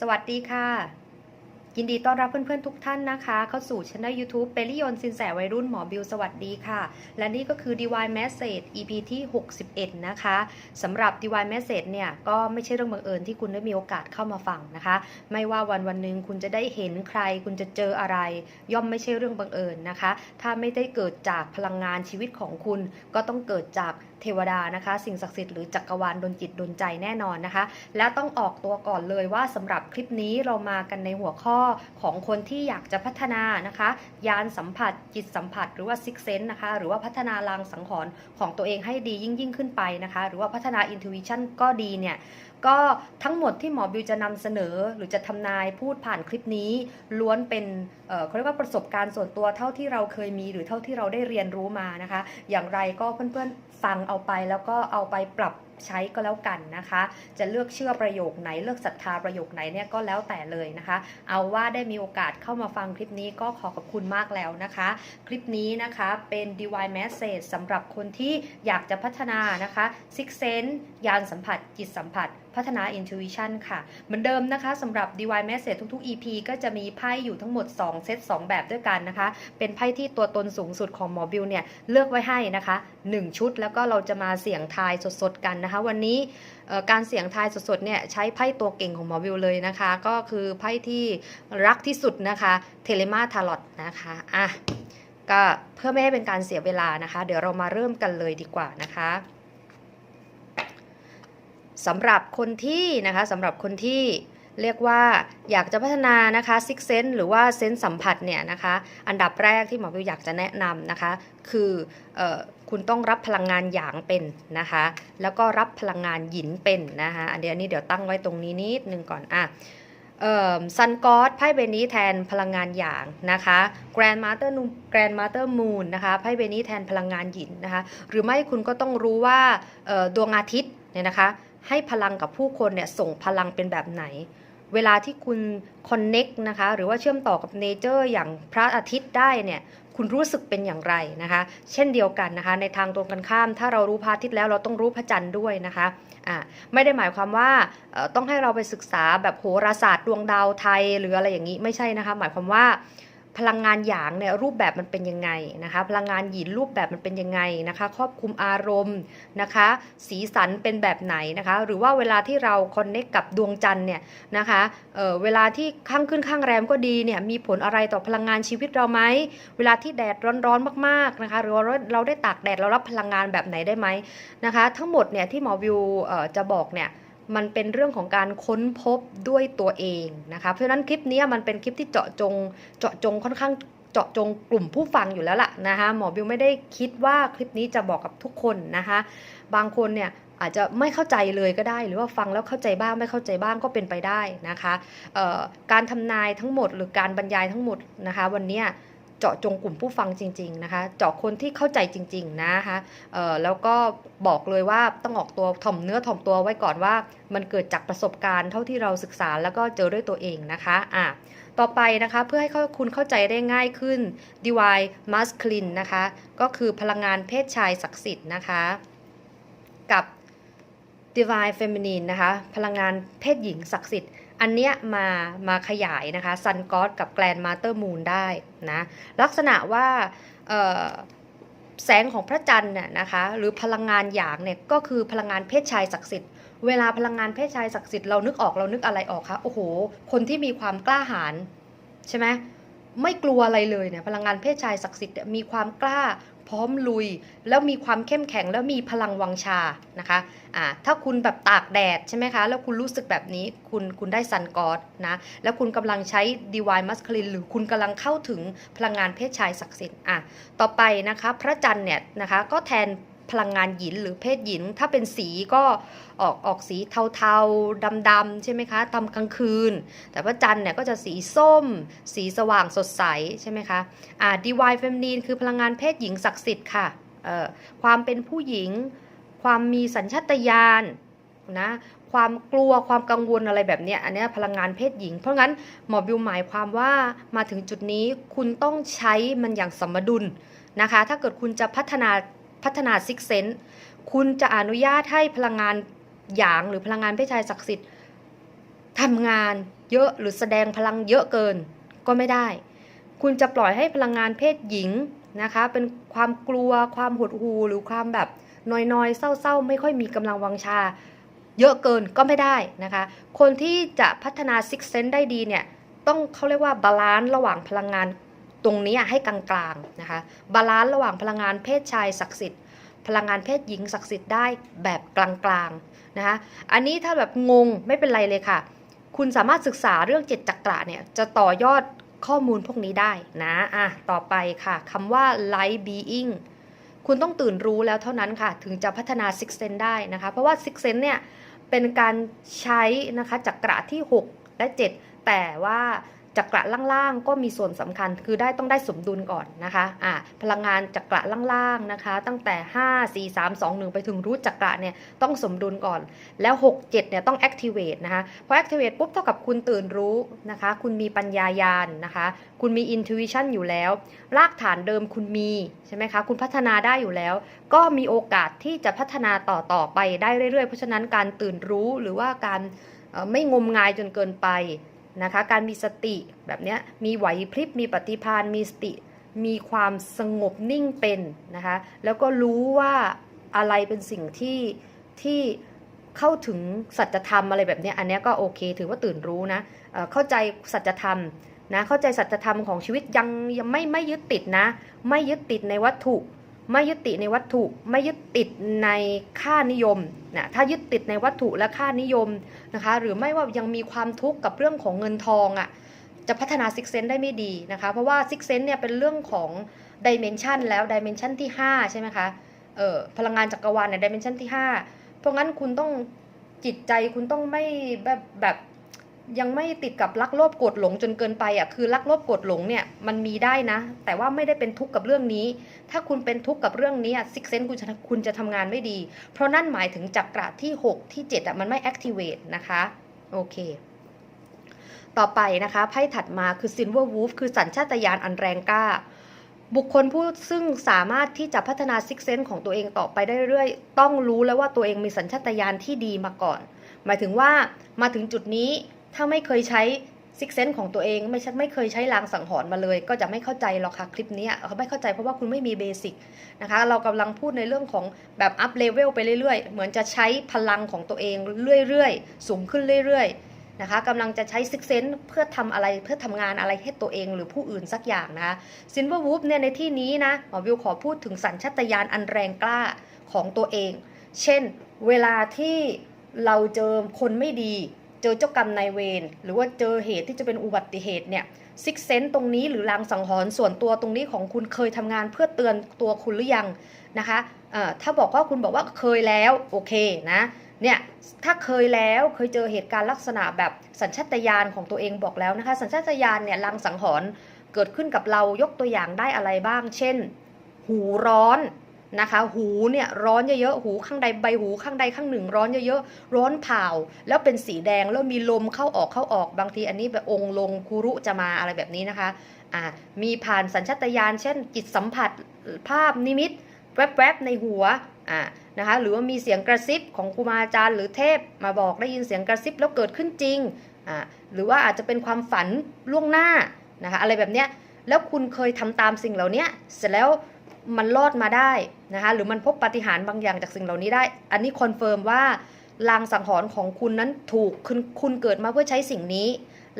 สวัสดีค่ะ ยินดีต้อนรับเพื่อนๆทุกท่านนะคะ เข้าสู่ช่อง YouTube เปริยนสินแสวัยรุ่นหมอบิวสวัสดีค่ะ และนี่ก็คือ Divine Message EP ที่ 61 นะคะสำหรับ Divine Message เนี่ย ก็ไม่ใช่เรื่องบังเอิญที่คุณได้มีโอกาสเข้ามาฟังนะคะ ไม่ว่าวันวันหนึ่งคุณจะได้เห็นใคร คุณจะเจออะไร ย่อมไม่ใช่เรื่องบังเอิญนะคะ ถ้าไม่ได้เกิดจากพลังงานชีวิตของคุณ ก็ต้องเกิดจากเทวดานะคะ สิ่งศักดิ์สิทธิ์หรือจักรวาลดลจิตดลใจแน่นอนนะคะ และต้องออกตัวก่อนเลยว่าสำหรับคลิปนี้เรามากันในหัวข้อของคนที่อยากจะพัฒนานะคะ ยานสัมผัสจิตสัมผัส หรือว่าซิกเซนนะคะ หรือว่าพัฒนาลางสังหรณ์ของตัวเองให้ดียิ่งยิ่งขึ้นไปนะคะ หรือว่าพัฒนาอินทิวิชั่นก็ดีเนี่ย ก็ทั้งหมดที่หมอบิวจะนำเสนอ หรือจะทำนายพูดผ่านคลิปนี้ ล้วนเป็นเอ่อเขาเรียกว่าประสบการณ์ส่วนตัวเท่าที่เราเคยมี หรือเท่าที่เราได้เรียนรู้มานะคะ อย่างไรก็เพื่อนๆฟังเอาไปแล้วก็เอาไปปรับ ใช้ก็แล้วกันนะคะ จะเลือกเชื่อประโยคไหนเลือกศรัทธาประโยคไหนเนี่ยก็แล้วแต่เลยนะคะ เอาว่าได้มีโอกาสเข้ามาฟังคลิปนี้ก็ขอขอบคุณมากแล้วนะคะ คลิปนี้นะคะเป็น Divine Message สำหรับคนที่อยากจะพัฒนานะคะ Six Sense ยานสัมผัส จิตสัมผัสพัฒนา Intuition ค่ะ เหมือนเดิมนะคะสำหรับ Divine Message ทุกๆ EP ก็จะมีไพ่อยู่ทั้งหมด 2 เซต 2 แบบด้วยกันนะคะ เป็นไพ่ที่ตัวตนสูงสุดของหมอบิวเนี่ย เลือกไว้ให้นะคะ 1 ชุดแล้วก็เราจะมาเสี่ยงทายสดๆกันนะคะ วันนี้การเสี่ยงทายสดๆเนี่ยใช้ไพ่ตัวเก่งของหมอวิวเลยนะคะ ก็คือไพ่ที่รักที่สุดนะคะเทเลมาทาร์ลอตนะคะอะก็เพื่อไม่ให้เป็นการเสียเวลานะคะ เดี๋ยวเรามาเริ่มกันเลยดีกว่านะคะสำหรับคนที่นะคะสำหรับคนที่ เรียกว่าอยากจะพัฒนานะคะซิกเซนหรือว่าเซนส์สัมผัสเนี่ยนะคะอันดับแรกที่หมอบิวอยากจะแนะนำนะคะ คือออคุณต้องรับพลังงานหยางเป็นนะคะ แล้วก็รับพลังงานหยินเป็นนะคะอันเดียวนี้เดี๋ยวตั้งไว้ตรงนี้นิดนึงก่อนอะซันกอสไพ่ใบนี้แทนพลังงานหยางนะคะแกรนมาเตอร์นูแกรนมาเตอร์มูนนะคะไพ่ใบนี้แทนพลังงานหยินนะคะ หรือไม่คุณก็ต้องรู้ว่าดวงอาทิตย์เนี่ยนะคะ ให้พลังกับผู้คนเนี่ยส่งพลังเป็นแบบไหน เวลาที่คุณคอนเน็กนะคะหรือว่าเชื่อมต่อกับเนเจอร์อย่างพระอาทิตย์ได้เนี่ยคุณรู้สึกเป็นอย่างไรนะคะ เช่นเดียวกันนะคะ ในทางตรงกันข้าม ถ้าเรารู้พระอาทิตย์แล้วเราต้องรู้พระจันทร์ด้วยนะคะอ่าไม่ได้หมายความว่าต้องให้เราไปศึกษาแบบโหราศาสตร์ดวงดาวไทยหรืออะไรอย่างนี้ไม่ใช่นะคะ หมายความว่า พลังงานหยางเนี่ยรูปแบบมันเป็นยังไงนะคะพลังงานหยินรูปแบบมันเป็นยังไงนะคะครอบคลุมอารมณ์นะคะ สีสันเป็นแบบไหนนะคะ หรือว่าเวลาที่เราคอนเน็กกับดวงจันทร์เนี่ยนะคะเเวลาที่ข้างขึ้นข้างแรมก็ดีเนี่ยมีผลอะไรต่อพลังงานชีวิตเราไหมเวลาที่แดดร้อนๆมากๆนะคะหรือว่าเราได้ตากแดดเรารับพลังงานแบบไหนได้ไหมนะคะ ทั้งหมดเนี่ยที่หมอวิวจะบอกเนี่ย มันเป็นเรื่องของการค้นพบด้วยตัวเองนะคะเพราะฉะนั้นคลิปนี้มันเป็นคลิปที่เจาะจงเจาะจงค่อนข้างเจาะจงกลุ่มผู้ฟังอยู่แล้วล่ะนะคะหมอบิวไม่ได้คิดว่าคลิปนี้จะบอกกับทุกคนนะคะบางคนเนี่ยอาจจะไม่เข้าใจเลยก็ได้ หรือว่าฟังแล้วเข้าใจบ้างไม่เข้าใจบ้างก็เป็นไปได้นะคะการทำนายทั้งหมดหรือการบรรยายทั้งหมดนะคะวันเนี้ย เจาะจงกลุ่มผู้ฟังจริง ๆ นะคะ เจาะคนที่เข้าใจจริง ๆ นะคะแล้วก็บอกเลยว่าต้องออกตัวถ่อมเนื้อถ่อมตัวไว้ก่อนว่า มันเกิดจากประสบการณ์เท่าที่เราศึกษาแล้วก็เจอด้วยตัวเองนะคะอะต่อไปนะคะเพื่อให้คุณเข้าใจได้ง่ายขึ้น Divine Masculine นะคะ ก็คือพลังงานเพศชายศักดิ์สิทธิ์นะคะ กับ Divine Feminine นะคะ พลังงานเพศหญิงศักดิ์สิทธิ์ อันเนี้ยมามาขยายนะคะ Sun God กับ Grand Master Moon ได้นะลักษณะว่าแสงของพระจันทร์น่ะนะคะหรือพลังงานหยางเนี่ยก็คือพลังงานเพศชายศักดิ์สิทธิ์เวลาพลังงานเพศชายศักดิ์สิทธิ์เรานึกออกเรานึกอะไรออกคะโอ้โห คนที่มีความกล้าหาญใช่ไหมไม่กลัวอะไรเลยเนี่ยพลังงานเพศชายศักดิ์สิทธิ์มีความกล้า พร้อมลุย แล้วมีความเข้มแข็งแล้วมีพลังวังชานะคะอ่าถ้าคุณแบบตากแดดใช่ไหมคะ แล้วคุณรู้สึกแบบนี้คุณคุณได้ซันกอดนะ แล้วคุณกำลังใช้ดีวายมัสคลินหรือคุณกำลังเข้าถึงพลังงานเพศชายศักดิ์สิทธิ์อะต่อไปนะคะ พระจันทร์เนี่ยนะคะก็แทน พลังงานหยินหรือเพศหยิน ถ้าเป็นสีก็ออกออกสีเทาๆดำๆใช่ไหมคะตอนกลางคืน แต่พระจันทร์เนี่ยก็จะสีส้ม สีสว่างสดใสใช่ไหมคะอ่า Divine Feminine คือพลังงานเพศหญิงศักดิ์สิทธิ์ค่ะเอ่อความเป็นผู้หญิง ความมีสัญชาตญาณนะความกลัวความกังวลอะไรแบบนี้อันนี้พลังงานเพศหญิง เพราะงั้นหมอบิวหมายความว่ามาถึงจุดนี้คุณต้องใช้มันอย่างสมดุลนะคะ ถ้าเกิดคุณจะพัฒนา พัฒนาซิกเซนต์คุณจะอนุญาตให้พลังงานหยางหรือพลังงานเพศชายศักดิ์สิทธิ์ทำงานเยอะหรือแสดงพลังเยอะเกินก็ไม่ได้ คุณจะปล่อยให้พลังงานเพศหญิงนะคะ เป็นความกลัวความหดหู่หรือความแบบนอยๆ เศร้าๆ ไม่ค่อยมีกำลังวังชา เยอะเกินก็ไม่ได้นะคะ คนที่จะพัฒนาซิกเซนได้ดีเนี่ย ต้องเขาเรียกว่าบาลานซ์ระหว่างพลังงาน ตรงนี้ให้กลางๆนะคะบาลานซ์ระหว่างพลังงานเพศชายศักดิ์สิทธิ์พลังงานเพศหญิงศักดิ์สิทธิ์ได้แบบกลางๆนะคะอันนี้ถ้าแบบงงไม่เป็นไรเลยค่ะ คุณสามารถศึกษาเรื่องเจ็ดจักระเนี่ยจะต่อยอดข้อมูลพวกนี้ได้นะอะต่อไปค่ะคำว่า light being คุณต้องตื่นรู้แล้วเท่านั้นค่ะ ถึงจะพัฒนา six sense ได้นะคะ เพราะว่า six sense เนี่ยเป็นการใช้นะคะจักระที่ 6 และ 7 แต่ว่า จักระล่างๆก็มีส่วนสำคัญ คือได้ต้องได้สมดุลก่อนนะคะอะพลังงานจักระล่างๆนะคะ ตั้งแต่ 5 4 3 2 1 ไปถึงรูทจักระเนี่ยต้องสมดุลก่อน แล้ว 6 7เนี่ยต้อง activate นะคะพอ activate ปุ๊บเท่ากับคุณตื่นรู้นะคะ คุณมีปัญญายาณนะคะ คุณมี intuition อยู่แล้ว รากฐานเดิมคุณมีใช่ไหมคะคุณพัฒนาได้อยู่แล้ว ก็มีโอกาสที่จะพัฒนาต่อต่อไปได้เรื่อยๆ เพราะฉะนั้นการตื่นรู้หรือว่าการไม่งมงายจนเกินไป นะคะ การมีสติแบบนี้มีไหวพริบมีปฏิภาณมีสติ มีความสงบนิ่งเป็นนะคะ แล้วก็รู้ว่าอะไรเป็นสิ่งที่ที่เข้าถึงสัจธรรมอะไรแบบนี้อันนี้ก็โอเค ถือว่าตื่นรู้นะเเข้าใจสัจธรรมนะเข้าใจสัจธรรมของชีวิตยังยังไม่ไม่ยึดติดนะ ไม่ยึดติดในวัตถุ ไม่ยึดติดในวัตถุไม่ยึดติดในค่านิยมนะถ้ายึดติดในวัตถุและค่านิยมนะคะ หรือไม่ว่ายังมีความทุกข์กับเรื่องของเงินทองอะ่ะจะพัฒนาซิกเซนได้ไม่ดีนะคะ เพราะว่าซิกเซนเนี่ยเป็นเรื่องของดิเมนชันแล้วดิเมนชันที่ 5 ใช่ไหมคะเออพลังงานจักรวาลเนี่ยดิเมนชันที่ 5 เพราะงั้นคุณต้องจิตใจคุณต้องไม่แบบแบบ ยังไม่ติดกับรักโลภโกรธหลงจนเกินไปอะคือรักโลภโกรธหลงเนี่ยมันมีได้นะ แต่ว่าไม่ได้เป็นทุกข์กับเรื่องนี้ ถ้าคุณเป็นทุกข์กับเรื่องนี้อะซิกเซนคุณจะคุณจะทำงานไม่ดี เพราะนั่นหมายถึงจักระที่ 6 ที่ 7อะมันไม่ activate นะคะโอเคต่อไปนะคะไพ่ถัดมาคือ Silver Wolf คือสัญชาตญาณอันแรงกล้า บุคคลผู้ซึ่งสามารถที่จะพัฒนาซิกเซนของตัวเองต่อไปได้เรื่อยต้องรู้แล้วว่าตัวเองมีสัญชาตญาณที่ดีมาก่อน หมายถึงว่ามาถึงจุดนี้ ถ้าไม่เคยใช้ซิกเซนของตัวเองไม่ใช่ไม่เคยใช้ลางสังหรณ์มาเลย ก็จะไม่เข้าใจหรอกค่ะคลิปนี้เขาไม่เข้าใจเพราะว่าคุณไม่มีเบสิกนะคะเรากำลังพูดในเรื่องของแบบอัพเลเวลไปเรื่อยๆ เหมือนจะใช้พลังของตัวเองเรื่อยๆ สูงขึ้นเรื่อยๆนะคะกำลังจะใช้ซิกเซนเพื่อทำอะไรเพื่อทำงานอะไรให้ตัวเองหรือผู้อื่นสักอย่างนะคะซินเวอร์วูฟเนี่ยในที่นี้นะหมอวิวขอพูดถึงสัญชาตญาณอันแรงกล้าของตัวเอง เช่น เวลาที่เราเจอคนไม่ดี เจอเจ้ากรรมนายเวรหรือว่าเจอเหตุที่จะเป็นอุบัติเหตุเนี่ยซิกเซนตรงนี้หรือลางสังหรณ์ส่วนตัวตรงนี้ของคุณเคยทำงานเพื่อเตือนตัวคุณหรือยังนะคะถ้าบอกว่าคุณบอกว่าเคยแล้วโอเคนะเนี่ยถ้าเคยแล้วเคยเจอเหตุการณ์ลักษณะแบบสัญชาตญาณของตัวเองบอกแล้วนะคะ สัญชาตญาณเนี่ยลางสังหรณ์เกิดขึ้นกับเรายกตัวอย่างได้อะไรบ้าง เช่น หูร้อน นะคะ หูเนี่ยร้อนเยอะๆ หูข้างใดใบหูข้างใดข้างหนึ่ง ร้อนเยอะๆ ร้อนเผาแล้วเป็นสีแดงแล้วมีลมเข้าออกเข้าออกบางทีอันนี้แบบองค์ลงคุรุจะมาอะไรแบบนี้นะคะอ่ามีผ่านสัญชาตญาณเช่น จิตสัมผัสภาพนิมิตแวบๆในหัวอ่านะคะหรือว่ามีเสียงกระซิบของครูบาอาจารย์ หรือเทพมาบอกได้ยินเสียงกระซิบแล้วเกิดขึ้นจริงอ่าหรือว่าอาจจะเป็นความฝันล่วงหน้านะคะอะไรแบบเนี้ยแล้วคุณเคยทำตามสิ่งเหล่านี้เสร็จแล้ว มันรอดมาได้นะคะหรือมันพบปาฏิหาริย์บางอย่างจากสิ่งเหล่านี้ได้ อันนี้คอนเฟิร์มว่าลางสังหรณ์ของคุณนั้นถูกคุณคุณเกิดมาเพื่อใช้สิ่งนี้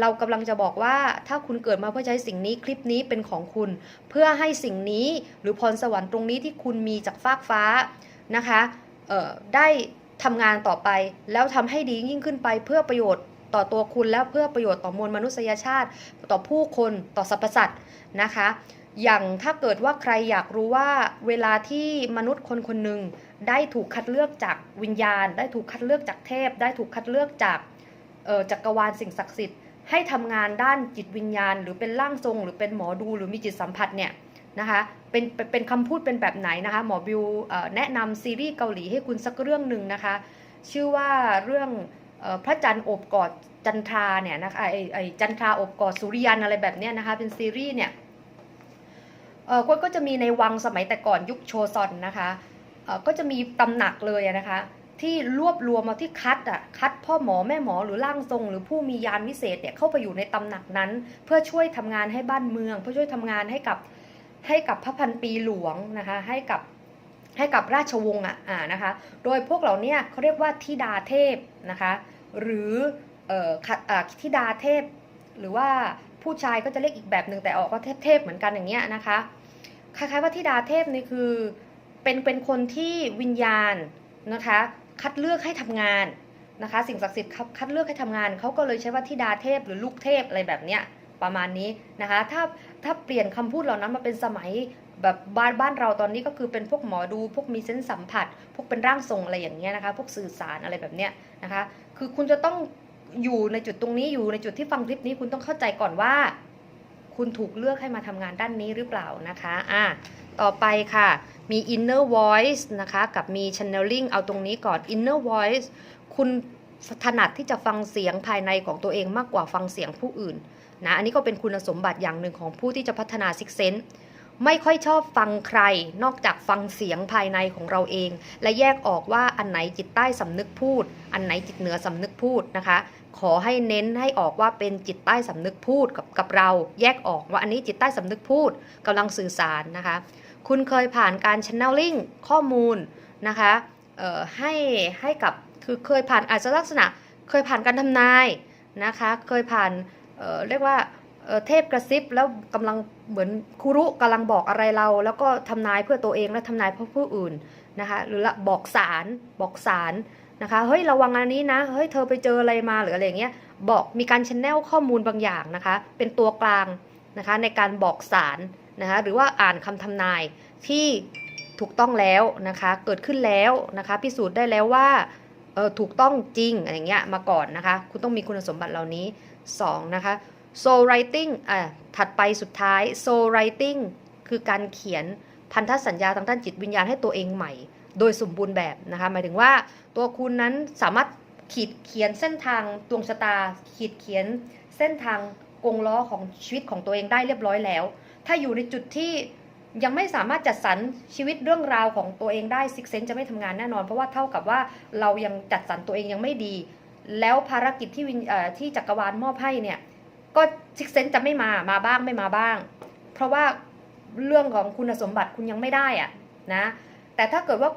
เรากำลังจะบอกว่าถ้าคุณเกิดมาเพื่อใช้สิ่งนี้คลิปนี้เป็นของคุณ เพื่อให้สิ่งนี้หรือพรสวรรค์ตรงนี้ที่คุณมีจากฟากฟ้านะคะได้ทำงานต่อไปแล้วทำให้ดียิ่งขึ้นไปเพื่อประโยชน์ต่อตัวคุณแล้วเพื่อประโยชน์ต่อมวลมนุษยชาติ ต่อผู้คนต่อสรรพสัตว์นะคะ อย่างถ้าเกิดว่าใครอยากรู้ว่าเวลาที่มนุษย์คนคนหนึ่งได้ถูกคัดเลือกจากวิญญาณ ได้ถูกคัดเลือกจากเทพ ได้ถูกคัดเลือกจากจักรวาลสิ่งศักดิ์สิทธิ์ให้ทำงานด้านจิตวิญญาณ หรือเป็นร่างทรง หรือเป็นหมอดูหรือมีจิตสัมผัสเนี่ยนะคะเป็นเป็นคำพูดเป็นแบบไหนนะคะหมอบิวแนะนำซีรีส์เกาหลีให้คุณสักเรื่องหนึ่งนะคะชื่อว่าเรื่องออพระจันทร์โอบกอดจันทราเนี่ยนะคะไอไอจันทราโอบกอดสุริยันอะไรแบบเนี้ยนะคะเป็นซีรีส์เนี่ย ก็ก็จะมีในวังสมัยแต่ก่อนยุคโชซอนนะคะก็จะมีตำหนักเลยนะคะ ที่รวบรวมมาที่คัดอะคัดพ่อหมอแม่หมอหรือร่างทรง หรือผู้มียานวิเศษเนี่ยเข้าไปอยู่ในตำหนักนั้น เพื่อช่วยทำงานให้บ้านเมือง เพื่อช่วยทำงานให้กับให้กับพระพันปีหลวงนะคะให้กับให้กับราชวงศ์อะอ่านะคะ โดยพวกเหล่านี้เขาเรียกว่าธิดาเทพนะคะ หรืออออธิดาเทพ หรือว่า ผู้ชายก็จะเรียกอีกแบบหนึ่งแต่ออกก็เทพๆเหมือนกันอย่างเงี้ยนะคะ คล้ายๆว่าธิดาเทพนี่คือเป็นเป็นคนที่วิญญาณนะคะ คัดเลือกให้ทำงานนะคะ สิ่งศักดิ์สิทธิ์คัดเลือกให้ทำงานเขาก็เลยใช้ว่าธิดาเทพหรือลูกเทพอะไรแบบเนี้ยประมาณนี้นะคะ ถ้าถ้าเปลี่ยนคำพูดเหล่านั้นมาเป็นสมัยแบบบ้านบ้านเราตอนนี้ก็คือเป็นพวกหมอดู พวกมีเซนส์สัมผัส พวกเป็นร่างทรงอะไรอย่างเงี้ยนะคะ พวกสื่อสารอะไรแบบเนี้ยนะคะ คือคุณจะต้อง อยู่ในจุดตรงนี้อยู่ในจุดที่ฟังคลิปนี้คุณต้องเข้าใจก่อนว่า คุณถูกเลือกให้มาทำงานด้านนี้หรือเปล่านะคะอะต่อไปค่ะ มี inner voice นะคะ กับมี channeling เอาตรงนี้ก่อน inner voice คุณถนัดที่จะฟังเสียงภายในของตัวเองมากกว่าฟังเสียงผู้อื่นนะ อันนี้ก็เป็นคุณสมบัติอย่างหนึ่งของผู้ที่จะพัฒนา six sense ไม่ค่อยชอบฟังใคร นอกจากฟังเสียงภายในของเราเอง และแยกออกว่าอันไหนจิตใต้สำนึกพูด อันไหนจิตเหนือสำนึกพูดนะคะ ขอให้เน้นให้ออกว่าเป็นจิตใต้สำนึกพูดกับกับเรา แยกออกว่าอันนี้จิตใต้สำนึกพูดกำลังสื่อสารนะคะ คุณเคยผ่านการ channeling ข้อมูลนะคะให้ให้กับคือเคยผ่านอาจจะลักษณะ เคยผ่านการทำนายนะคะ เคยผ่านเเรียกว่า เเทพกระซิบแล้วกำลังเหมือนครูรุกำลังบอกอะไรเรา แล้วก็ทำนายเพื่อตัวเองและทำนายเพื่อผู้อื่นนะคะหรือละบอกสารบอกสารนะคะเฮ้ยระวังอันนี้นะเฮ้ยเธอไปเจออะไรมาหรืออะไรอย่างเงี้ยบอกมีการชแนลข้อมูลบางอย่างนะคะเป็นตัวกลางนะคะในการบอกสารนะคะหรือว่าอ่านคำทำนายที่ถูกต้องแล้วนะคะเกิดขึ้นแล้วนะคะพิสูจน์ได้แล้วว่าเออถูกต้องจริงอะไรเงี้ยมาก่อนนะคะคุณต้องมีคุณสมบัติเหล่านี้2นะคะ soul writing อะถัดไปสุดท้าย soul writing คือการเขียนพันธสัญญาทางด้านจิตวิญญาณให้ตัวเองใหม่ โดยสมบูรณ์แบบนะคะหมายถึงว่าตัวคุณนั้นสามารถขีดเขียนเส้นทางดวงชะตา ขีดเขียนเส้นทางกงล้อของชีวิตของตัวเองได้เรียบร้อยแล้ว ถ้าอยู่ในจุดที่ยังไม่สามารถจัดสรรชีวิตเรื่องราวของตัวเองได้ซิกเซนจะไม่ทำงานแน่นอน เพราะว่าเท่ากับว่าเรายังจัดสรรตัวเองยังไม่ดี แล้วภารกิจที่ที่จักรวาลมอบให้เนี่ย ก็ซิกเซนจะไม่มามาบ้างไม่มาบ้าง เพราะว่าเรื่องของคุณสมบัติคุณยังไม่ได้อะนะ แต่ถ้าเกิดว่า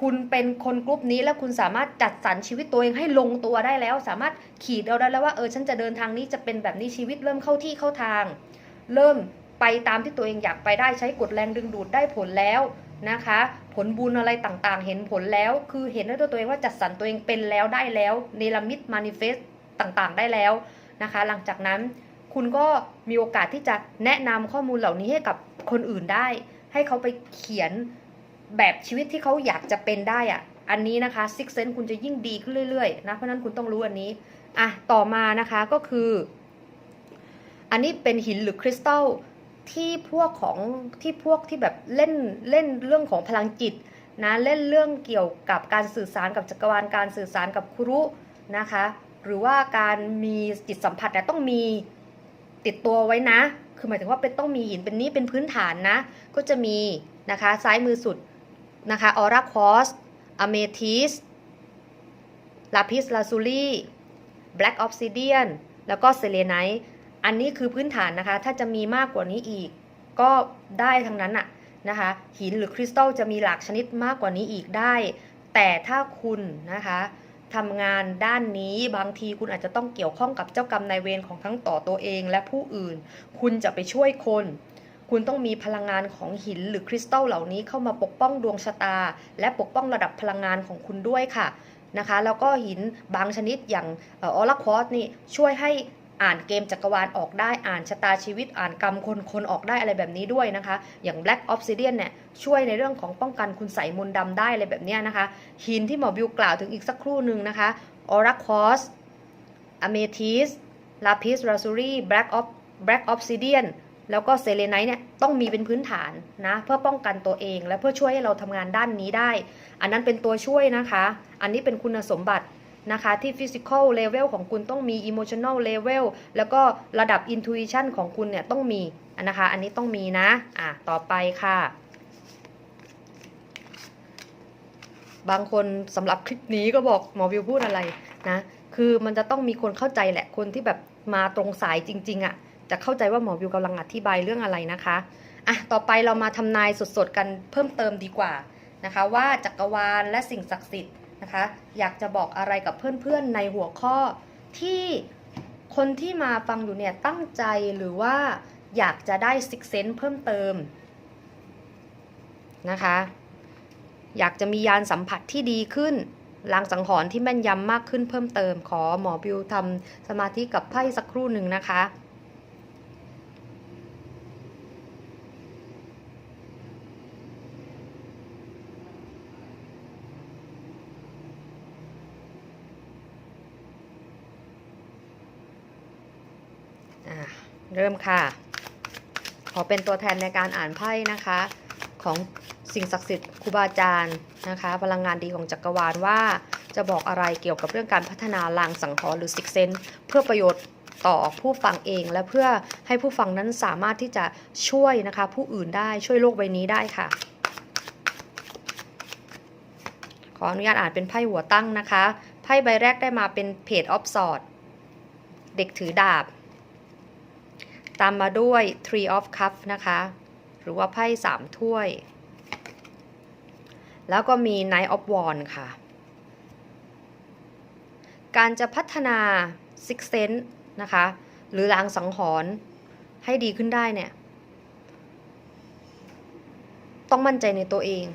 คุณเป็นคนกลุ่มนี้แล้วคุณสามารถจัดสรรชีวิตตัวเองให้ลงตัวได้แล้ว สามารถขีดเอาได้แล้วว่าเออฉันจะเดินทางนี้จะเป็นแบบนี้ชีวิตเริ่มเข้าที่เข้าทาง เริ่มไปตามที่ตัวเองอยากไปได้ใช้กฎแรงดึงดูดได้ผลแล้วนะคะ ผลบุญอะไรต่างๆ เห็นผลแล้ว คือเห็นด้วยตัวเองว่าจัดสรรตัวเองเป็นแล้วได้แล้วเนรมิตมานิเฟสต่างๆ ได้แล้ว นะคะ หลังจากนั้นคุณก็มีโอกาสที่จะแนะนำข้อมูลเหล่านี้ให้กับคนอื่นได้ ให้เขาไปเขียนแบบชีวิตที่เขาอยากจะเป็นได้อะอันนี้นะคะ Six Sense คุณจะยิ่งดีขึ้นเรื่อยๆนะเพราะฉะนั้นคุณต้องรู้อันนี้อะต่อมานะคะก็คือ อันนี้เป็นหินหรือคริสตัลที่พวกของที่พวกที่แบบเล่นเล่นเรื่องของพลังจิตนะเล่นเรื่องเกี่ยวกับการสื่อสารกับจักรวาลการสื่อสารกับครุนะคะ หรือว่าการมีจิตสัมผัสเนี่ยต้องมีติดตัวไว้นะ คือหมายถึงว่าเป็นต้องมีหินเป็นนี้เป็นพื้นฐานนะ ก็จะมีนะคะซ้ายมือสุดนะคะออร่าคอสอเมทิสลาพิสลาซูลีแบล็กออฟซิเดียนแล้วก็เซเลไนท์อันนี้คือพื้นฐานนะคะ ถ้าจะมีมากกว่านี้อีก ก็ได้ทั้งนั้นอะนะคะ หินหรือคริสตัลจะมีหลากชนิดมากกว่านี้อีกได้ แต่ถ้าคุณนะคะ ทำงานด้านนี้บางทีคุณอาจจะต้องเกี่ยวข้องกับเจ้ากรรมนายเวรของทั้งต่อตัวเองและผู้อื่น คุณจะไปช่วยคน คุณต้องมีพลังงานของหินหรือคริสตัลเหล่านี้เข้ามาปกป้องดวงชะตา และปกป้องระดับพลังงานของคุณด้วยค่ะนะคะแล้วก็หินบางชนิดอย่างออร่าควอสนี่ช่วยให้ อ่านเกมจักรวาลออกได้อ่านชะตาชีวิตอ่านกรรมคนคนออกได้อะไรแบบนี้ด้วยนะคะ อย่าง Black Obsidian เนี่ยช่วยในเรื่องของป้องกันคุณใส่มนดำได้อะไรแบบเนี้ยนะคะ หินที่หมอบิวกล่าวถึงอีกสักครู่หนึ่งนะคะออร่าควอสอเมทิสลาพิสราซูรีแบล็กออฟแบล็กออฟซิเดียนแล้วก็เซเลไนท์เนี่ยต้องมีเป็นพื้นฐานนะเพื่อป้องกันตัวเอง และเพื่อช่วยให้เราทำงานด้านนี้ได้ อันนั้นเป็นตัวช่วยนะคะ อันนี้เป็นคุณสมบัติ นะคะที่ physical level ของคุณต้องมี emotional level แล้วก็ระดับ intuition ของคุณเนี่ยต้องมีนะคะอันนี้ต้องมีนะอะต่อไปค่ะ บางคนสำหรับคลิปนี้ก็บอกหมอวิวพูดอะไรนะคือมันจะต้องมีคนเข้าใจแหละคนที่แบบมาตรงสายจริง ๆอะ่ะจะเข้าใจว่าหมอวิวกำลังอธิบายเรื่องอะไรนะคะอะต่อไปเรามาทำนายสดๆกันเพิ่มเติมดีกว่านะคะ ว่าจักรวาลและสิ่งศักดิ์สิทธิ์ นะคะ อยากจะบอกอะไรกับเพื่อนๆในหัวข้อที่คนที่มาฟังอยู่เนี่ยตั้งใจหรือว่าอยากจะได้ซิกเซนเพิ่มเติมนะคะ อยากจะมียานสัมผัสที่ดีขึ้นลางสังหรณ์ที่แม่นยำมากขึ้นเพิ่มเติม ขอหมอบิวทำสมาธิกับไพ่สักครู่หนึ่งนะคะอะ เริ่มค่ะ ขอเป็นตัวแทนในการอ่านไพ่นะคะ ของสิ่งศักดิ์สิทธิ์ครูบาอาจารย์นะคะ พลังงานดีของจักรวาลว่าจะบอกอะไรเกี่ยวกับเรื่องการพัฒนาลางสังหรณ์หรือซิกเซนเพื่อประโยชน์ต่อผู้ฟังเองและเพื่อให้ผู้ฟังนั้นสามารถที่จะช่วยนะคะ ผู้อื่นได้ช่วยโลกใบนี้ได้ค่ะ ขออนุญาตอ่านเป็นไพ่หัวตั้งนะคะ ไพ่ใบแรกได้มาเป็นเพจออฟสอดเด็กถือดาบ ตามมาด้วย Three of Cups นะคะ หรือว่าไพ่สามถ้วย แล้วก็มี Knight of Wands ค่ะ การจะพัฒนา Six Sense นะคะ หรือลางสังหรณ์ให้ดีขึ้นได้เนี่ย ต้องมั่นใจในตัวเอง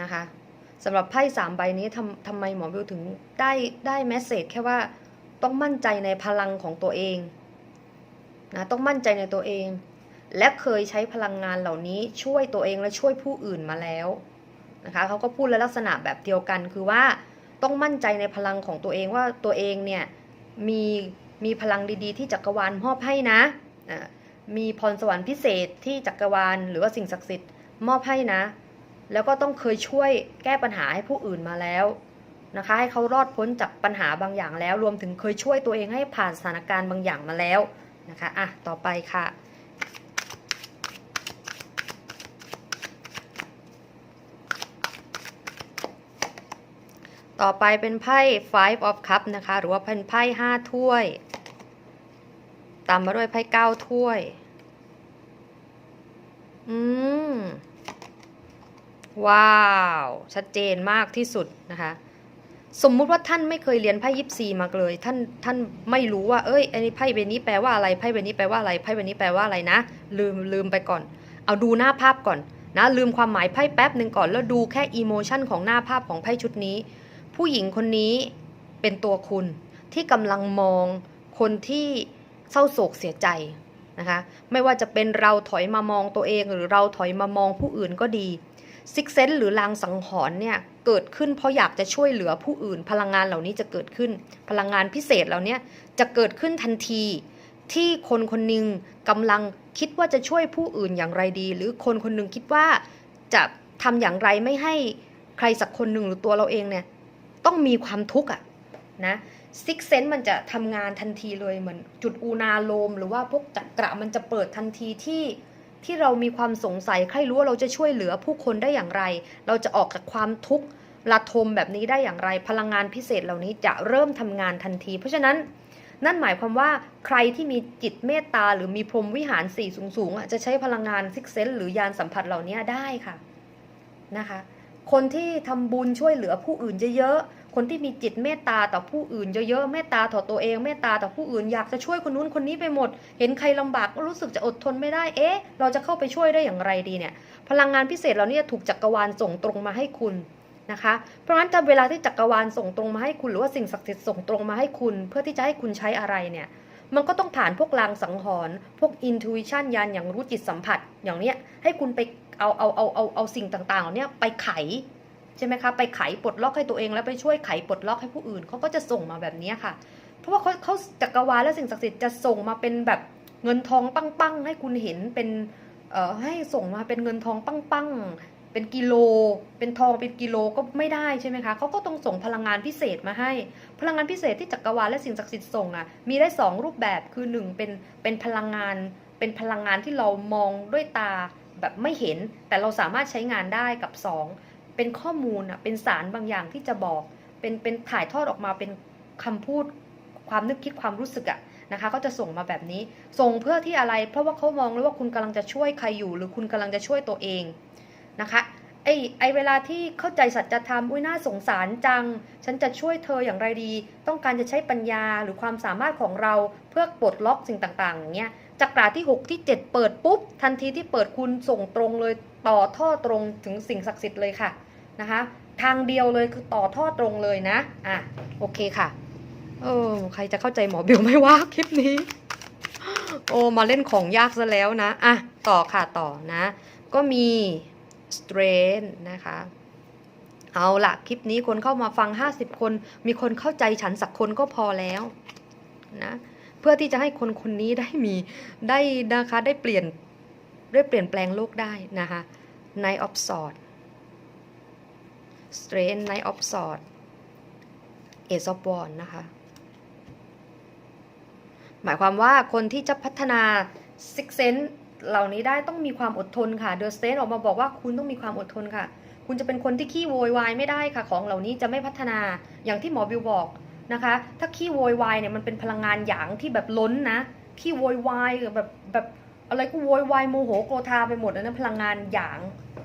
นะคะ สำหรับไพ่สามใบนี้ทำทำไมหมอวิวถึงได้ได้แมสเซจแค่ว่าต้องมั่นใจในพลังของตัวเองนะต้องมั่นใจในตัวเอง และเคยใช้พลังงานเหล่านี้ช่วยตัวเองและช่วยผู้อื่นมาแล้วนะคะเขาก็พูดในลักษณะแบบเดียวกัน คือว่าต้องมั่นใจในพลังของตัวเองว่าตัวเองเนี่ยมีมีพลังดีๆ ที่จักรวาลมอบให้นะะมีพรสวรรค์พิเศษที่จักรวาลหรือว่าสิ่งศักดิ์สิทธิ์มอบให้นะ แล้วก็ต้องเคยช่วยแก้ปัญหาให้ผู้อื่นมาแล้วนะคะ ให้เขารอดพ้นจากปัญหาบางอย่างแล้ว รวมถึงเคยช่วยตัวเองให้ผ่านสถานการณ์บางอย่างมาแล้วนะคะอะต่อไปค่ะต่อไปเป็นไพ่ five of cup นะคะ หรือว่าเป็นไพ่ห้าถ้วย ตามมาด้วยไพ่เก้าถ้วย อืม ว้าว ชัดเจนมากที่สุดนะคะ สมมุติว่าท่านไม่เคยเรียนไพ่ยิปซีมาเลย ท่านท่านไม่รู้ว่า เอ้ยอันนี้ไพ่ใบนี้แปลว่าอะไรไพ่ใบนี้แปลว่าอะไรไพ่ใบนี้แปลว่าอะไรนะ ลืมลืมไปก่อน เอาดูหน้าภาพก่อนนะลืมความหมายไพ่แป๊บหนึ่งก่อนแล้วดูแค่อีโมชันของหน้าภาพของไพ่ชุดนี้ ผู้หญิงคนนี้เป็นตัวคุณที่กำลังมองคนที่เศร้าโศกเสียใจนะคะ ไม่ว่าจะเป็นเราถอยมามองตัวเองหรือเราถอยมามองผู้อื่นก็ดี ซิกเซนหรือลางสังหรณ์เนี่ยเกิดขึ้นเพราะอยากจะช่วยเหลือผู้อื่น พลังงานเหล่านี้จะเกิดขึ้น พลังงานพิเศษเหล่านี้จะเกิดขึ้นทันที ที่คนคนหนึ่งกำลังคิดว่าจะช่วยผู้อื่นอย่างไรดี หรือคนคนหนึ่งคิดว่าจะทำอย่างไรไม่ให้ใครสักคนหนึ่งหรือตัวเราเองเนี่ยต้องมีความทุกข์อะนะซิกเซนมันจะทำงานทันทีเลยเหมือนจุดอูนาโลม หรือว่าพวกจักระมันจะเปิดทันทีที่ ที่เรามีความสงสัยใครรู้ว่าเราจะช่วยเหลือผู้คนได้อย่างไร เราจะออกจากความทุกข์ระทมแบบนี้ได้อย่างไร พลังงานพิเศษเหล่านี้จะเริ่มทำงานทันที เพราะฉะนั้นนั่นหมายความว่าใครที่มีจิตเมตตาหรือมีพรหมวิหารสี่สูงๆอะจะใช้พลังงานซิกเซนหรือยานสัมผัสเหล่านี้ได้ค่ะนะคะ คนที่ทำบุญช่วยเหลือผู้อื่นเยอะๆ คนที่มีจิตเมตตาต่อผู้อื่นเยอะๆเมตตาต่อตัวเองเมตตาต่อผู้อื่นอยากจะช่วยคนนู้นคนนี้ไปหมด เห็นใครลำบากก็รู้สึกจะอดทนไม่ได้เอ๊ะ เราจะเข้าไปช่วยได้อย่างไรดีเนี่ย พลังงานพิเศษเราเนี่ยถูกจักรวาลส่งตรงมาให้คุณนะคะเพราะฉะนั้นจะเวลาที่จักรวาลส่งตรงมาให้คุณหรือว่าสิ่งศักดิ์สิทธิ์ส่งตรงมาให้คุณ เพื่อที่จะให้คุณใช้อะไรเนี่ยมันก็ต้องผ่านพวกลางสังหรณ์พวก intuition ยานอย่างรู้จิตสัมผัสอย่างเนี้ยให้คุณไปเอาเอาเอาเอาเอาสิ่งต่างๆเหล่านี้ไปไข ใช่ไหมคะไปไขปลดล็อกให้ตัวเองแล้วไปช่วยไขปลดล็อกให้ผู้อื่นเขาก็จะส่งมาแบบนี้ค่ะ เพราะว่าเขาเขาจักรวาลและสิ่งศักดิ์สิทธิ์จะส่งมาเป็นแบบเงินทองปังๆให้คุณเห็นเป็นเอ่อให้ส่งมาเป็นเงินทองปังๆเป็นกิโล เป็นทองเป็นกิโลก็ไม่ได้ใช่ไหมคะเขาก็ต้องส่งพลังงานพิเศษมาให้ พลังงานพิเศษที่จักรวาลและสิ่งศักดิ์สิทธิ์ส่งอะมีได้สองรูปแบบคือหนึ่งเป็นเป็นพลังงาน เป็นพลังงานที่เรามองด้วยตาแบบไม่เห็นแต่เราสามารถใช้งานได้กับสอง เป็นข้อมูลอะเป็นสารบางอย่างที่จะบอก เป็นเป็นถ่ายทอดออกมาเป็นคำพูดความนึกคิดความรู้สึกอะนะคะก็จะส่งมาแบบนี้ ส่งเพื่อที่อะไร เพราะว่าเขามองเลยว่าคุณกำลังจะช่วยใครอยู่ หรือคุณกำลังจะช่วยตัวเองนะคะไอ้ไอเวลาที่เข้าใจสัจธรรมอุ้ยน่าสงสารจัง ฉันจะช่วยเธออย่างไรดี ต้องการจะใช้ปัญญาหรือความสามารถของเราเพื่อปลดล็อกสิ่งต่างๆอย่างเงี้ยจักราที่ 6 ที่ 7 เปิดปุ๊บ ทันทีที่เปิดคุณส่งตรงเลยต่อท่อตรงถึงสิ่งศักดิ์สิทธิ์เลยค่ะ นะคะ ทางเดียวเลยคือต่อท่อตรงเลยนะ อะ โอเคค่ะ เออ ใครจะเข้าใจหมอบิวไหม่ว่าคลิปนี้ โอ้มาเล่นของยากซะแล้วนะ อะ ต่อค่ะต่อนะ ก็มี strain นะคะเอาละคลิปนี้คนเข้ามาฟัง 50 คน มีคนเข้าใจฉันสักคนก็พอแล้วนะเพื่อที่จะให้คนคนนี้ได้มีได้นะคะได้เปลี่ยนได้เปลี่ยนแปลงโลกได้นะคะ Night of Swords Strain Night of sword Ace of wand นะคะ หมายความว่าคนที่จะพัฒนา Six Sense เหล่านี้ได้ต้องมีความอดทนค่ะ The Strain ออกมาบอกว่าคุณต้องมีความอดทนค่ะ คุณจะเป็นคนที่ขี้โวยวายไม่ได้ค่ะ ของเหล่านี้จะไม่พัฒนา อย่างที่หมอบิวบอกนะคะ ถ้าขี้โวยวายเนี่ยมันเป็นพลังงานหยางที่แบบล้นนะ ขี้โวยวายแบบแบบอะไรก็โวยวายโมโหโกรธาไปหมดนะพลังงานหยาง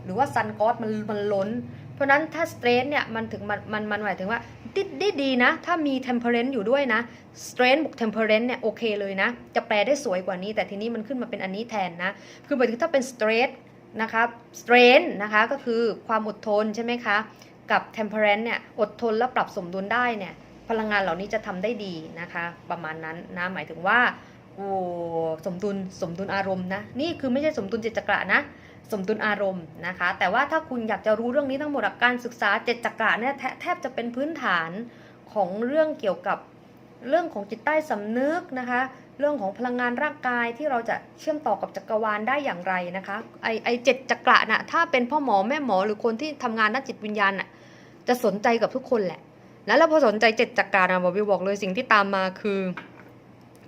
หรือว่าซันกอสมันมันล้น เพราะนั้นถ้าสเตรนเนี่ยมันถึงมันมันมันหมายถึงว่าติดได้ดีนะ ถ้ามีเทมเพ r รน c อยู่ด้วยนะสเตรนบวกเทมเพ r รน c เนี่ยโอเคเลยนะ จะแปลได้สวยกว่านี้ แต่ทีนี้มันขึ้นมาเป็นอันนี้แทนนะ คือหมายถึงถ้าเป็นสเตรทนะคะสเตรนนะคะก็คือความอดทนใช่ไหมคะ กับเทมเพ r รน c เนี่ยอดทนและปรับสมดุลได้เนี่ยพลังงานเหล่านี้จะทำได้ดีนะคะ ประมาณนั้นนะหมายถึงว่าโอ้สมดุลสมดุลอารมณ์นะ นี่คือไม่ใช่สมดุลเจตจักระนะ สมดุลอารมณ์นะคะ แต่ว่าถ้าคุณอยากจะรู้เรื่องนี้ทั้งหมดการศึกษาเจ็ดจักระเนี่ยแทบจะเป็นพื้นฐานของเรื่องเกี่ยวกับเรื่องของจิตใต้สำนึกนะคะ เรื่องของพลังงานร่างกายที่เราจะเชื่อมต่อกับจักรวาลได้อย่างไรนะคะไอไอเจ็ดจักระน่ะถ้าเป็นพ่อหมอแม่หมอหรือคนที่ทำงานด้านจิตวิญญาณน่ะจะสนใจกับทุกคนแหละ แล้วเราพอสนใจเจ็ดจักรานะบอบิวบอกเลยสิ่งที่ตามมาคือ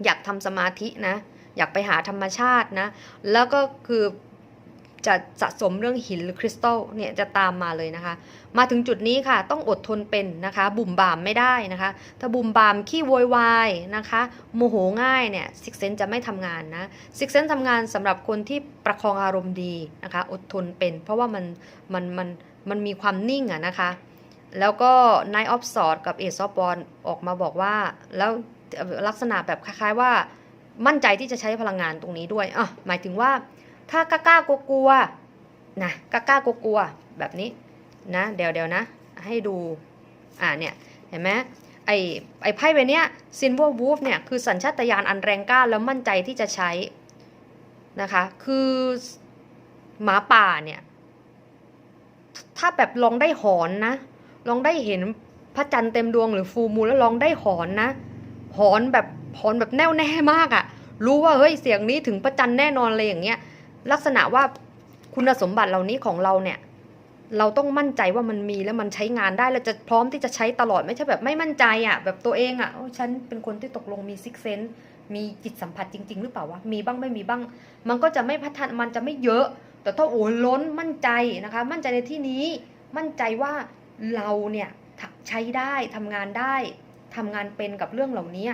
อยากทำสมาธินะ อยากไปหาธรรมชาตินะ แล้วก็คือ จะสะสมเรื่องหินหรือคริสตัลเนี่ยจะตามมาเลยนะคะ มาถึงจุดนี้ค่ะต้องอดทนเป็นนะคะ บุ่มบามไม่ได้นะคะ ถ้าบุ่มบามขี้โวยวายนะคะ โมโหง่ายเนี่ยซิกเซนจะไม่ทำงานนะซิกเซนทำงานสำหรับคนที่ประคองอารมณ์ดีนะคะ อดทนเป็น เพราะว่ามันมันมันมันมีความนิ่งอะนะคะ แล้วก็ Night of s w o r d กับ Ace of Wands ออกมาบอกว่า แล้วลักษณะแบบคล้าย ๆว่ามั่นใจที่จะใช้พลังงานตรงนี้ด้วยอะหมายถึงว่า ถ้ากล้ากลัวนะกล้ากลัวแบบนี้นะเดี๋ยวเดี๋ยวนะ ให้ดูอ่าเนี่ยเห็นไหมไอ้ไอ้ไพ่ใบเนี้ย Silver Wolf เนี่ยคือสัญชาตญาณอันแรงกล้าแล้วมั่นใจที่จะใช้นะคะ คือหมาป่าเนี่ย ถ้าแบบลองได้หอนนะ ลองได้เห็นพระจันทร์เต็มดวงหรือฟูมูลแล้วลองได้หอนนะ หอนแบบหอนแบบแน่วแน่มากอะรู้ว่าเฮ้ยเสียงนี้ถึงพระจันทร์แน่นอนเลยอย่างเงี้ย ลักษณะว่าคุณสมบัติเหล่านี้ของเราเนี่ย เราต้องมั่นใจว่ามันมีแล้วมันใช้งานได้เราจะพร้อมที่จะใช้ตลอดไม่ใช่แบบไม่มั่นใจอะ่ะ แบบตัวเองอะ่ะฉันเป็นคนที่ตกลงมีซิกเซนต์มีจิตสัมผัสจริง ๆ หรือเปล่าวะมีบ้างไม่มีบ้าง มันก็จะไม่พัฒนามันจะไม่เยอะ แต่ถ้าโอ้ล้นมั่นใจนะคะ มั่นใจในที่นี้มั่นใจว่าเราเนี่ยใช้ได้ทำงานได้ทำงานเป็นกับเรื่องเหล่านี้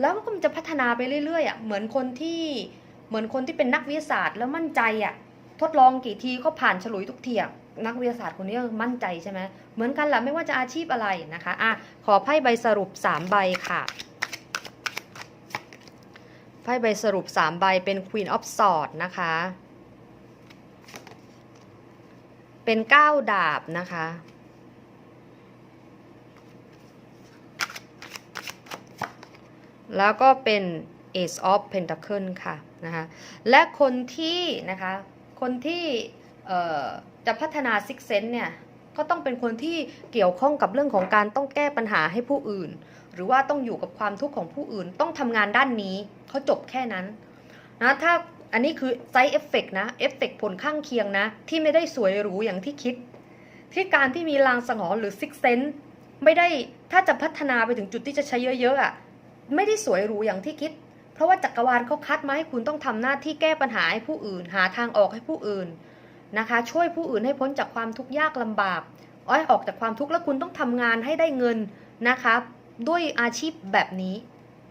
แล้วก็มันจะพัฒนาไปเรื่อยๆอะเหมือนคนที่ เหมือนคนที่เป็นนักวิทยาศาสตร์แล้วมั่นใจอะทดลองกี่ทีก็ผ่านฉลุยทุกทีอะนักวิทยาศาสตร์คนนี้มั่นใจใช่ไหมเหมือนกันแหละไม่ว่าจะอาชีพอะไรนะคะอะขอไพ่ใบสรุป 3 ใบค่ะไพ่ใบสรุป 3 ใบเป็น Queen of Swords นะคะ เป็น 9 ดาบนะคะ แล้วก็เป็น Ace of Pentacle ค่ะนะคะและคนที่นะคะคนที่จะพัฒนา Six Sense เนี่ยก็ต้องเป็นคนที่เกี่ยวข้องกับเรื่องของการต้องแก้ปัญหาให้ผู้อื่น หรือว่าต้องอยู่กับความทุกข์ของผู้อื่น ต้องทำงานด้านนี้เขาจบแค่นั้นนะถ้าอันนี้คือ side effect นะเอฟเฟกผลข้างเคียงนะ ที่ไม่ได้สวยหรูอย่างที่คิด ที่การที่มีลางสังหรณ์หรือ Six Sense ไม่ได้ถ้าจะพัฒนาไปถึงจุดที่จะใช้เยอะๆอะไม่ได้สวยหรูอย่างที่คิด เพราะว่าจักรวาลเขาคัดมาให้คุณต้องทำหน้าที่แก้ปัญหาให้ผู้อื่น หาทางออกให้ผู้อื่นนะคะ ช่วยผู้อื่นให้พ้นจากความทุกข์ยากลำบากอ้อยออกจากความทุกข์แล้วคุณต้องทำงานให้ได้เงินนะคะด้วยอาชีพแบบนี้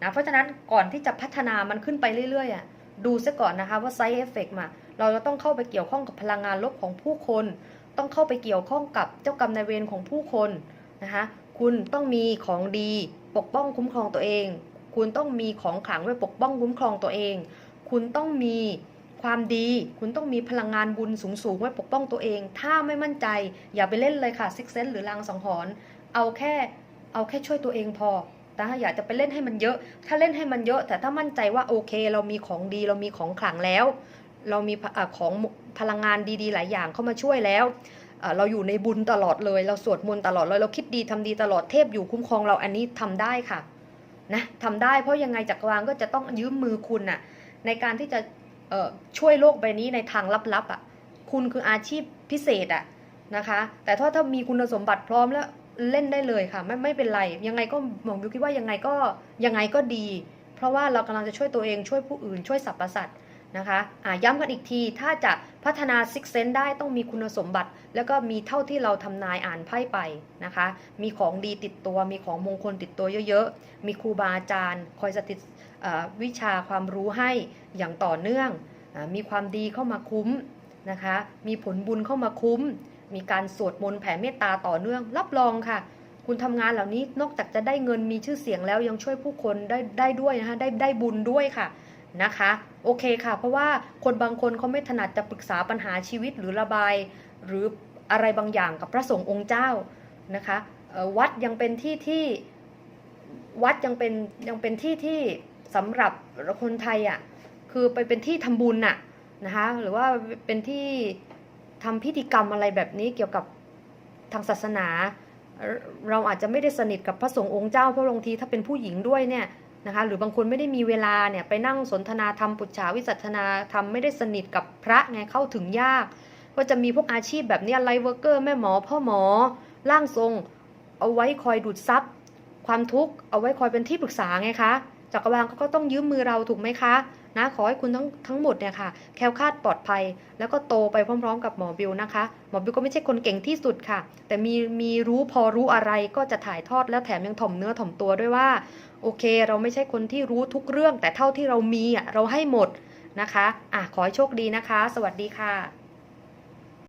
นะเพราะฉะนั้นก่อนที่จะพัฒนามันขึ้นไปเรื่อยๆอะดูซะก่อนนะคะว่าไซเอฟเฟกมา เราจะต้องเข้าไปเกี่ยวข้องกับพลังงานลบของผู้คน ต้องเข้าไปเกี่ยวข้องกับเจ้ากรรมนายเวรของผู้คนนะคะคุณต้องมีของดีปกป้องคุ้มครองตัวเอง คุณต้องมีของขลังไว้ปกป้องคุ้มครองตัวเอง คุณต้องมีความดี คุณต้องมีพลังงานบุญสูงๆไว้ปกป้องตัวเอง ถ้าไม่มั่นใจ อย่าไปเล่นเลยค่ะซิกเซนหรือลางสังหรณ์เอาแค่เอาแค่ช่วยตัวเองพอแต่ถ้าอยากจะไปเล่นให้มันเยอะ ถ้าเล่นให้มันเยอะ แต่ถ้ามั่นใจว่าโอเค เรามีของดี เรามีของขลังแล้ว เรามีอของพลังงานดีๆ หลายอย่างเข้ามาช่วยแล้วเอ่อเราอยู่ในบุญตลอดเลย เราสวดมนต์ตลอดเลย เราคิดดีทำดีตลอดเทพอยู่คุ้มครองเราอันนี้ทำได้ค่ะ นะทำได้เพราะยังไงจักรวาลก็จะต้องยืมมือคุณน่ะในการที่จะช่วยโลกใบนี้ในทางลับๆอะคุณคืออาชีพพิเศษอะนะคะแต่ถ้าถ้ามีคุณสมบัติพร้อมแล้วเล่นได้เลยค่ะ ไม่ไม่เป็นไร ยังไงก็หมอบิวคิดว่ายังไงก็ยังไงก็ดี เพราะว่าเรากำลังจะช่วยตัวเองช่วยผู้อื่นช่วยสรรพสัตว์ นะคะอ่าย้ำกันอีกทีถ้าจะพัฒนาซิกเซนได้ต้องมีคุณสมบัติ แล้วก็มีเท่าที่เราทำนายอ่านไพ่ไปนะคะ มีของดีติดตัว มีของมงคลติดตัวเยอะๆ มีครูบาอาจารย์ คอยสติวิชาความรู้ให้อย่างต่อเนื่องอมีความดีเข้ามาคุ้มนะคะ มีผลบุญเข้ามาคุ้ม มีการสวดมนต์แผ่เมตตาต่อเนื่อง รับรองค่ะ คุณทำงานเหล่านี้นอกจากจะได้เงินมีชื่อเสียงแล้วยังช่วยผู้คนได้ได้ด้วยนะคะได้ได้บุญด้วยค่ะนะคะ โอเคค่ะ เพราะว่าคนบางคนเขาไม่ถนัดจะปรึกษาปัญหาชีวิตหรือระบาย หรืออะไรบางอย่างกับพระสงฆ์องค์เจ้านะคะวัดยังเป็นที่ที่วัดยังเป็นยังเป็นที่ที่สำหรับคนไทยอะ่ะคือไปเป็นที่ทำบุญน่ะนะคะหรือว่าเป็นที่ทำพิธีกรรมอะไรแบบนี้เกี่ยวกับทางศาสนา เราอาจจะไม่ได้สนิทกับพระสงฆ์องค์เจ้าเพราะบางทีถ้าเป็นผู้หญิงด้วยเนี่ย นะคะหรือบางคนไม่ได้มีเวลาเนี่ยไปนั่งสนทนาธรรมปุจฉาวิสัชนาธรรมไม่ได้สนิทกับพระไงเข้าถึงยาก ก็จะมีพวกอาชีพแบบนี้ไลฟ์เวอร์เกอร์แม่หมอพ่อหมอร่างทรง เอาไว้คอยดูดซับความทุกข์เอาไว้คอยเป็นที่ปรึกษาไงคะจักรวาลเขาก็ต้องยืมมือเราถูกไหมคะนะขอให้คุณทั้งทั้งหมดเนี่ยค่ะแคล้วคลาดปลอดภัย แล้วก็โตไปพร้อม ๆ กับหมอบิวนะคะ หมอบิวก็ไม่ใช่คนเก่งที่สุดค่ะ แต่มีมีรู้พอรู้อะไรก็จะถ่ายทอดแล้วแถมยังถ่อมเนื้อถ่อมตัวด้วยว่า อเค เราไม่ใช่คนที่รู้ทุกเรื่อง แต่เท่าที่เรามีอะเราให้หมดนะคะอะขอให้โชคดีนะคะ สวัสดีค่ะ